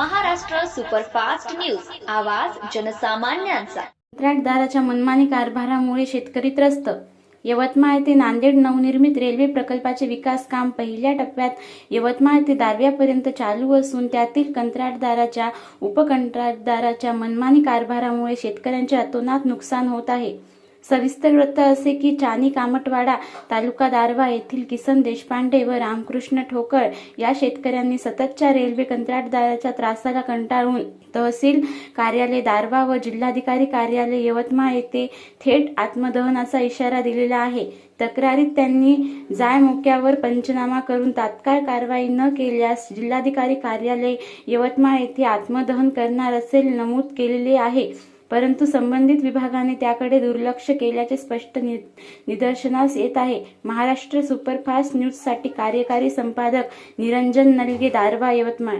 Superfast news. आवाज जनसामान्यांचा. कंत्राटदाराच्या मनमानी कारभारामुळे शेतकरी त्रस्त. यवतमाळ ते नांदेड नवनिर्मित रेल्वे प्रकल्पाचे विकास काम पहिल्या टप्प्यात यवतमाळ ते दारव्यापर्यंत चालू असून त्यातील कंत्राटदाराच्या उपकंत्राटदाराच्या मनमानी कारभारामुळे शेतकऱ्यांचे अतोनात नुकसान होत आहे. सविस्तर वृत्त असे की चानी कामटवाडा तालुका दारवा येथील किसन देशपांडे व रामकृष्ण ठोकळ या शेतकऱ्यांनी सततच्या रेल्वे कंत्राटदाराच्या त्रासाला कंटाळून तहसील कार्यालय दारवा व जिल्हाधिकारी कार्यालय यवतमाळ येथे थेट आत्मदहनाचा इशारा दिलेला आहे. तक्रारीत त्यांनी जाय मोक्यावर पंचनामा करून तात्काळ कारवाई न केल्यास जिल्हाधिकारी कार्यालय यवतमाळ येथे आत्मदहन करणार असे नमूद केलेले आहे. परंतु संबंधित विभागाने त्याकडे दुर्लक्ष केल्याचे स्पष्ट नि- निदर्शनास येत आहे. महाराष्ट्र सुपरफास्ट न्यूजसाठी कार्यकारी संपादक निरंजन नलगे दारवा यवतमाळ.